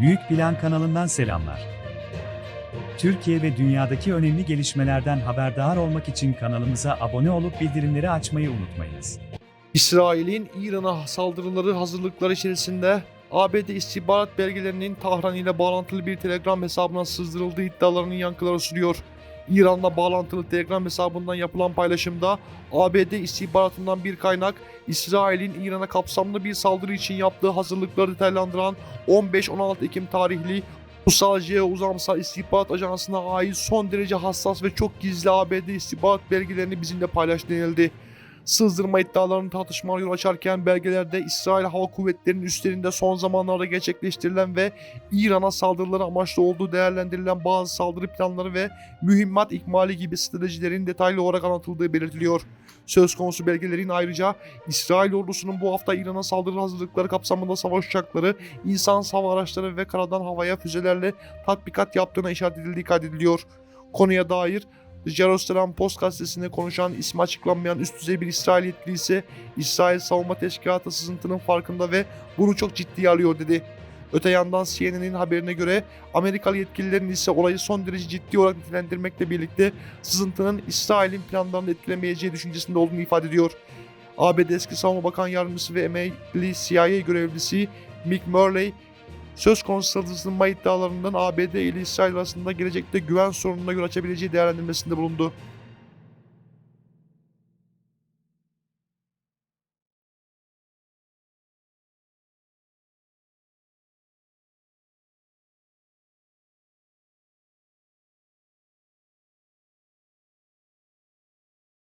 Büyük Plan kanalından selamlar. Türkiye ve dünyadaki önemli gelişmelerden haberdar olmak için kanalımıza abone olup bildirimleri açmayı unutmayınız. İsrail'in İran'a saldırıları hazırlıkları içerisinde ABD istihbarat belgelerinin Tahran ile bağlantılı bir Telegram hesabına sızdırıldığı iddialarının yankıları sürüyor. İran'la bağlantılı Telegram hesabından yapılan paylaşımda ABD istihbaratından bir kaynak İsrail'in İran'a kapsamlı bir saldırı için yaptığı hazırlıkları detaylandıran 15-16 Ekim tarihli Ulusal Jeo Uzamsal İstihbarat Ajansı'na ait son derece hassas ve çok gizli ABD istihbarat belgelerini bizimle paylaş denildi. Sızdırma iddialarının tartışmalar yol açarken belgelerde İsrail Hava Kuvvetleri'nin üstlerinde son zamanlarda gerçekleştirilen ve İran'a saldırıları amaçlı olduğu değerlendirilen bazı saldırı planları ve mühimmat ikmali gibi stratejilerin detaylı olarak anlatıldığı belirtiliyor. Söz konusu belgelerin ayrıca İsrail ordusunun bu hafta İran'a saldırı hazırlıkları kapsamında savaş uçakları, insan hava araçları ve karadan havaya füzelerle tatbikat yaptığına işaret edildiği kaydediliyor. Konuya dair Jerusalem Post gazetesinde konuşan ismi açıklanmayan üst düzey bir İsrail yetkili ise İsrail Savunma Teşkilatı sızıntının farkında ve bunu çok ciddiye alıyor dedi. Öte yandan CNN'in haberine göre Amerikalı yetkililerin ise olayı son derece ciddi olarak nitelendirmekle birlikte sızıntının İsrail'in planlarını etkilemeyeceği düşüncesinde olduğunu ifade ediyor. ABD eski Savunma Bakan Yardımcısı ve emekli CIA görevlisi Mick Murley, söz konusu sızınma iddialarından ABD ile İsrail arasında gelecekte güven sorununa yol açabileceği değerlendirmesinde bulundu.